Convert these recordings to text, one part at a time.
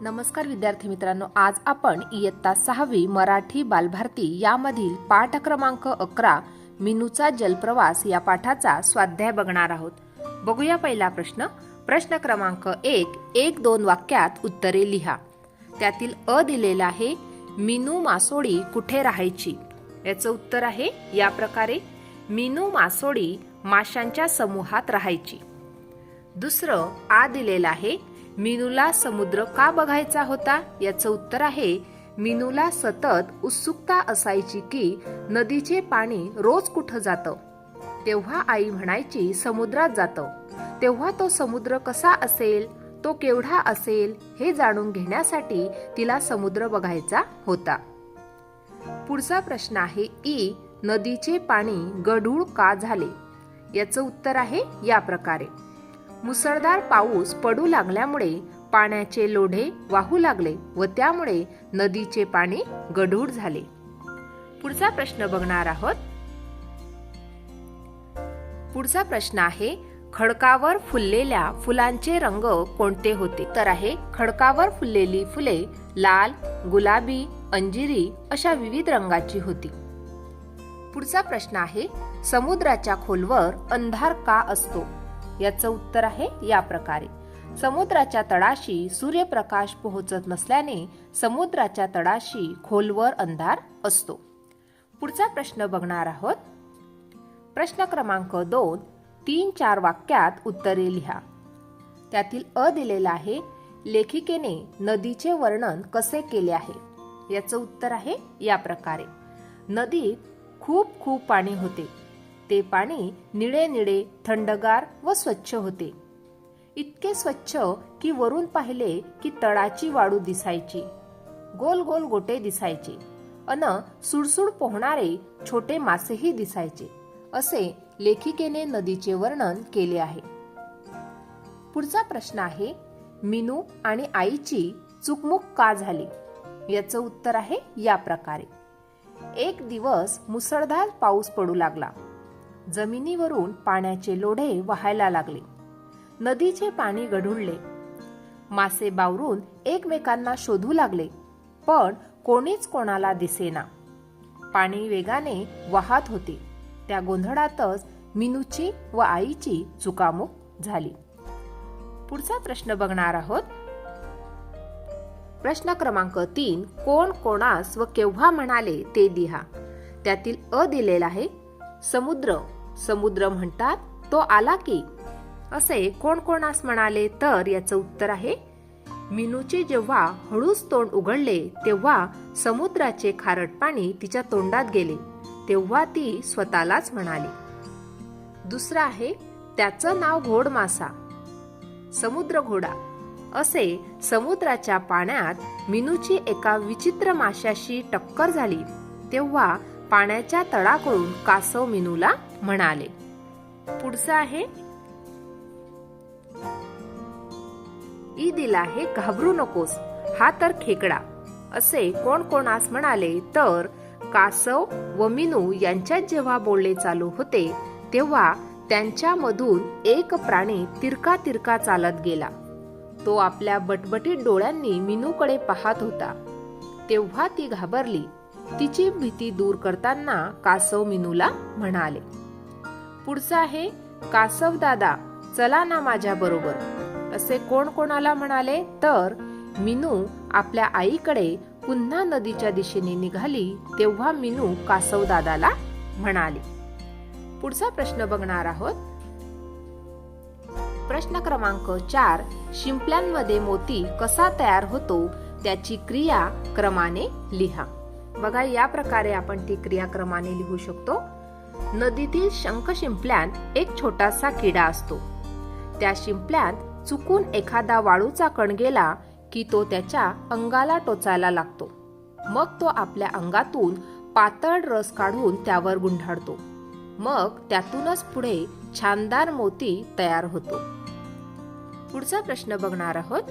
नमस्कार विद्यार्थी मित्रांनो आज आपण इयत्ता सहावी मराठी बालभारती यामधील पाठ क्रमांक अकरा मिनूचा जलप्रवास या पाठाचा स्वाध्याय बघणार आहोत. बघूया पहिला प्रश्न. प्रश्न क्रमांक एक एक दोन वाक्यात उत्तरे लिहा. त्यातील अ दिलेला आहे मिनू मासोळी कुठे राहायची? याचं उत्तर आहे या प्रकारे मिनू मासोळी माशांच्या समूहात राहायची. दुसरं आ दिलेलं आहे मीनूला समुद्र का बघायचा होता? याचं उत्तर आहे मीनूला सतत उत्सुकता असायची की नदीचे पाणी रोज कुठं जातं. तेव्हा आई म्हणायची समुद्रात जातं. तेव्हा तो समुद्र कसा असेल? तो केवढा असेल? हे जाणून घेण्यासाठी तिला समुद्र बघायचा होता. पुढचा प्रश्न आहे ई नदीचे पाणी गढूळ का झाले? याचं उत्तर आहे या प्रकारे. मुसळधार पाऊस पडू लागल्यामुळे पाण्याचे लोढे वाहू लागले व त्यामुळे नदीचे पाणी गढूळ झाले. पुढचा प्रश्न बघणार आहोत. पुढचा प्रश्न आहे खडकावर फुललेल्या फुलांचे रंग कोणते होते? तर आहे खडकावर फुललेली फुले लाल गुलाबी अंजिरी अशा विविध रंगाची होती. पुढचा प्रश्न आहे समुद्राच्या खोलवर अंधार का असतो? याचं उत्तर आहे या प्रकारे. समुद्राच्या तळाशी सूर्यप्रकाश पोहोचत नसल्याने समुद्राच्या तळाशी खोलवर अंधार असतो. पुढचा प्रश्न बघणार आहोत. प्रश्न क्रमांक दोन तीन चार वाक्यात उत्तरे लिहा. त्यातील अ दिलेला आहे लेखिकेने नदीचे वर्णन कसे केले आहे? याचं उत्तर आहे या प्रकारे. नदीत खूप खूप पाणी होते. ते पाणी निळे निळे थंडगार व स्वच्छ होते. इतके स्वच्छ की वरून पाहिले की तळाची वाळू दिसायची. गोल गोल गोटे दिसायचे. अन सुडसुड पोहणारे छोटे मासेही दिसायचे. असे लेखिकेने नदीचे वर्णन केले आहे. पुढचा प्रश्न आहे मिनू आणि आईची चुकमुक का झाली? याचं उत्तर आहे या प्रकारे. एक दिवस मुसळधार पाऊस पडू लागला. जमिनीवरून पाण्याचे लोढे वाहायला लागले. नदीचे पाणी गढुळले. मासे बावरून एकमेकांना शोधू लागले पण कोणीच कोणाला दिसेना. पाणी वेगाने वाहत होते. त्या गोंधळातच मिनूची व आईची चुकामुक झाली. पुढचा प्रश्न बघणार आहोत. प्रश्न क्रमांक तीन कोण कोणास व केव्हा म्हणाले ते लिहा. त्यातील अ दिलेला आहे समुद्र. समुद्र म्हणतात तो आला की. असे कोण कोणास म्हणाले तर याचं उत्तर आहे मिनूचे जेव्हा हळूच तोंड उघडले तेव्हा समुद्राचे खारट पाणी तिच्या तोंडात गेले तेव्हा ती स्वतःलाच म्हणाली. दुसरं आहे त्याचं नाव घोड मासा समुद्र घोडा. असे समुद्राच्या पाण्यात मिनूची एका विचित्र माशाशी टक्कर झाली तेव्हा पाण्याच्या तळाकडून कासव मिनूला म्हणाले. पुढचं आहे. ई दिला हे घाबरू नकोस हा तर खेकडा. असे कोण कोणास म्हणाले तर कासव व मिनू यांच्यात जेव्हा बोलणे चालू होते तेव्हा त्यांच्यामधून एक प्राणी तिरका तिरका चालत गेला. तो आपल्या बटबटीत डोळ्यांनी मिनूकडे पाहत होता. तेव्हा ती घाबरली. तिची भीती दूर करताना कासव मिनूला म्हणाले पुढचं आहे कासव दादा चला ना माझ्या बरोबर. असे कोण कोणाला म्हणाले तर मिनू आपल्या आईकडे पुन्हा नदीच्या दिशेने निघाली तेव्हा मिनू कासव दादाला म्हणाले. पुढचा प्रश्न बघणार आहोत. प्रश्न क्रमांक चार शिंपल्यांमध्ये मोती कसा तयार होतो त्याची क्रिया क्रमाने लिहा. बघा या प्रकारे आपण ती क्रिया क्रमाने लिहू शकतो. नदीतील शंख शिंपल्यात एक छोटासा किडा असतो. त्या शिंपल्यात चुकून एखादा वाळूचा कण गेला की तो त्याच्या अंगाला टोचायला लागतो. मग तो आपल्या अंगातून पातळ रस काढून त्यावर गुंढाळतो मग त्यातूनच पुढे छानदार मोती तयार होतो. पुढचा प्रश्न बघणार आहोत.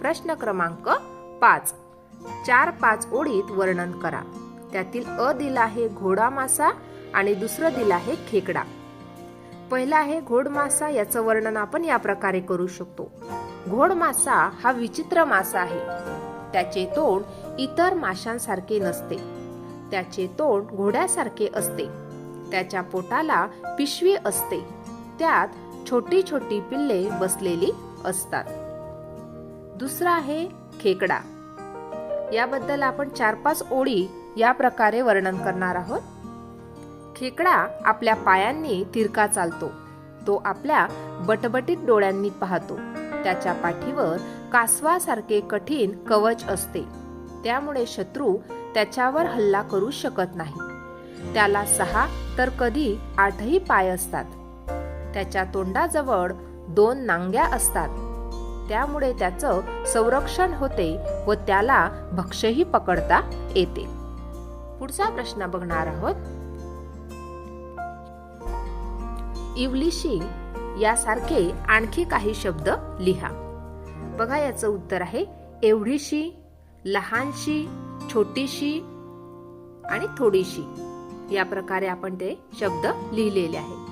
प्रश्न क्रमांक पाच. चार पाच ओळीत वर्णन करा. त्यातील अ दिला आहे घोडा मासा आणि दुसरं दिलं आहे खेकडा. पहिला आहे घोड मासा याचं वर्णन आपण या प्रकारे करू शकतो. घोड मासा हा विचित्र मासा आहे. त्याचे तोंड इतर माशांसारखे नसते. त्याचे तोंड घोड्यासारखे असते. त्याच्या पोटाला पिशवी असते. त्यात छोटी छोटी पिल्ले बसलेली असतात. दुसरा आहे खेकडा. याबद्दल आपण चार पाच ओळी या प्रकारे वर्णन करणार आहोत. खेकडा आपल्या पायांनी तिरका चालतो. तो आपल्या बटबटीत डोळ्यांनी पाहतो. त्याच्या पाठीवर कासवासारखे कठीण कवच असते. त्यामुळे शत्रू त्याच्यावर हल्ला करू शकत नाही. त्याला सहा तर कधी आठही पाय असतात. त्याच्या तोंडाजवळ दोन नांग्या असतात. त्यामुळे त्याचं संरक्षण होते व त्याला भक्ष्यही पकडता येते. पुढचा प्रश्न बघणार आहोत. इवलिशी यासारखे आणखी काही शब्द लिहा. बघा याचं उत्तर आहे एवढीशी लहानशी छोटीशी आणि थोडीशी. या प्रकारे आपण ते शब्द लिहिलेले आहे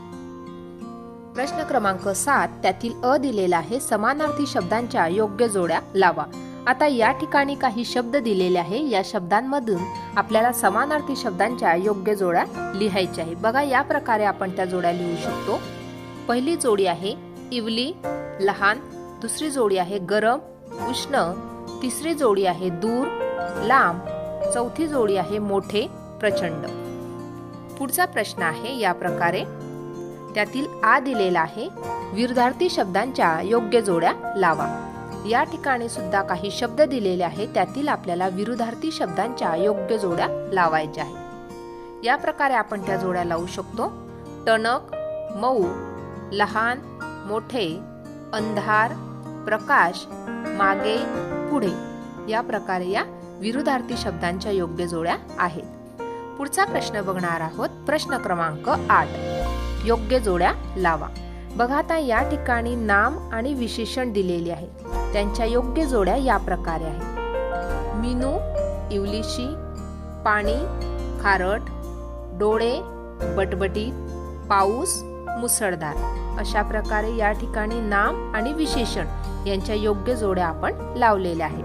प्रश्न क्रमांक सात त्यातील अ दिलेला आहे समानार्थी शब्दांच्या योग्य जोड्या लावा. आता या ठिकाणी काही शब्द दिलेले आहे. या शब्दांमधून आपल्याला समानार्थी शब्दांच्या योग्य जोड्या लिहायच्या आहे बघा या प्रकारे आपण त्या जोड्या लिहू शकतो. पहिली जोडी आहे इवली लहान. दुसरी जोडी आहे गरम उष्ण. तिसरी जोडी आहे दूर लांब. चौथी जोडी आहे मोठे प्रचंड. पुढचा प्रश्न आहे या प्रकारे. त्यातील आ दिलेला आहे विरुद्धार्थी शब्दांच्या योग्य जोड्या लावा. या ठिकाणी सुद्धा काही शब्द दिलेले आहेत त्यातील आपल्याला विरुद्धार्थी शब्दांच्या योग्य जोड्या लावायच्या आहेत. या प्रकारे आपण त्या जोड्या लावू शकतो. टणक मऊ लहान मोठे अंधार प्रकाश मागे पुढे या प्रकारे या विरुद्धार्थी शब्दांच्या योग्य जोड्या आहेत. पुढचा प्रश्न बघणार आहोत. प्रश्न क्रमांक आठ. योग्य जोड्या लावा. बघा आता या ठिकाणी नाम आणि विशेषण दिलेले आहे. त्यांच्या योग्य जोड्या या प्रकारे आहेत. मिनू इवलिशी पाणी खारट डोळे बटबटीत पाऊस मुसळधार अशा प्रकारे या ठिकाणी नाम आणि विशेषण यांच्या योग्य जोड्या आपण लावलेल्या आहेत.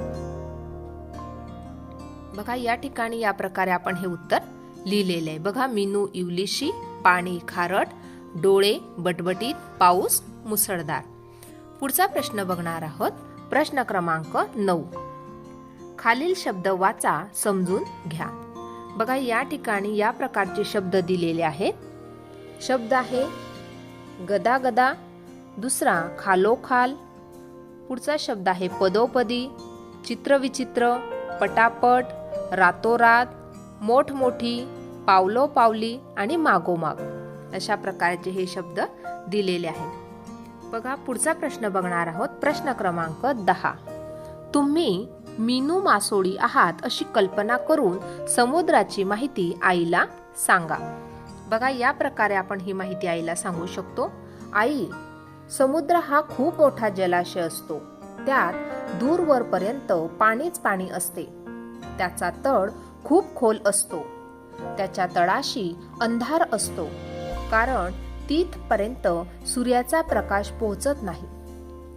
बघा या ठिकाणी या प्रकारे आपण हे उत्तर लिहिलेले आहे. बघा मिनू इवलिशी पाणी खारट डोळे बटबटीत पाऊस मुसळधार. पुढचा प्रश्न बघणार आहोत. प्रश्न क्रमांक नऊ. खालील शब्द वाचा समजून घ्या. बघा या ठिकाणी या प्रकारचे शब्द दिलेले आहेत. शब्द आहे गदा गदा दुसरा खालोखाल पुढचा शब्द आहे पदोपदी चित्रविचित्र पटापट रातोरात मोठमोठी पावलो पावली आणि मागोमाग. अशा प्रकारचे हे शब्द दिलेले आहेत. बघा पुढचा प्रश्न बघणार आहोत. प्रश्न क्रमांक दहा. तुम्ही मीनू मासोळी आहात अशी कल्पना करून समुद्राची माहिती आईला सांगा. बघा या प्रकारे आपण ही माहिती आईला सांगू शकतो. आई समुद्र हा खूप मोठा जलाशय असतो. त्यात दूरवरपर्यंत पाणीच पाणी असते. त्याचा तळ खूप खोल असतो. त्याच्या तळाशी अंधार असतो. कारण तिथपर्यंत सूर्याचा प्रकाश पोहोचत नाही.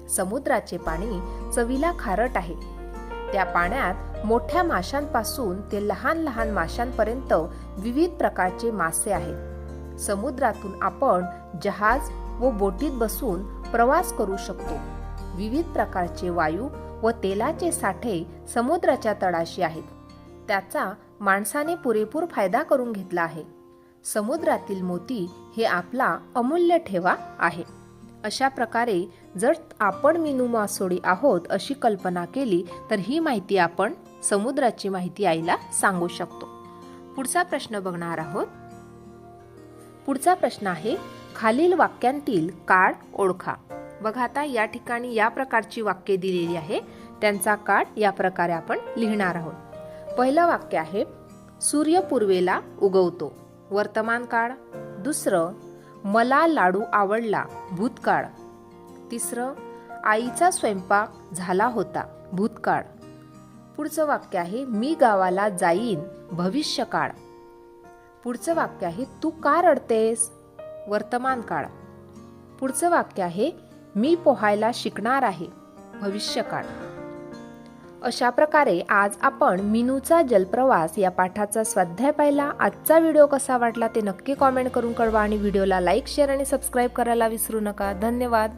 समुद्राचे पाणी चवीला खारट आहे. त्या पाण्यात मोठ्या माशांपासून ते लहान लहान माशांपर्यंत विविध प्रकारचे मासे आहेत. समुद्रातून आपण जहाज व बोटीत बसून प्रवास करू शकतो. विविध प्रकारचे वायू व तेलाचे साठे समुद्राच्या तळाशी आहेत. त्याचा माणसाने पुरेपूर फायदा करून घेतला आहे. समुद्रातील मोती हे आपला अमूल्य ठेवा आहे. अशा प्रकारे जर आपण मिनू सोडी आहोत अशी कल्पना केली तर ही माहिती आपण समुद्राची माहिती आईला सांगू शकतो. पुढचा प्रश्न बघणार आहोत. पुढचा प्रश्न आहे खालील वाक्यांतील काळ ओळखा. बघा आता या ठिकाणी या प्रकारची वाक्ये दिलेली आहे त्यांचा काळ या प्रकारे आपण लिहिणार आहोत. पहिलं वाक्य आहे सूर्य पूर्वेला उगवतो. वर्तमान काळ. दुसरं मला लाडू आवडला भूतकाळ. तिसरं आईचा स्वयंपाक झाला होता भूतकाळ. पुढचं वाक्य आहे मी गावाला जाईन भविष्यकाळ. पुढचं वाक्य आहे तू का रडतेस? वर्तमान काळ. पुढचं वाक्य आहे मी पोहायला शिकणार आहे भविष्यकाळ. अशा प्रकारे आज आपण मिनूचा जलप्रवास या पाठाचा स्वाध्याय पाहिला. आजचा व्हिडिओ कसा वाटला ते नक्की कॉमेंट करून कळवा आणि व्हिडिओला लाईक शेअर आणि सबस्क्राईब करायला विसरू नका. धन्यवाद.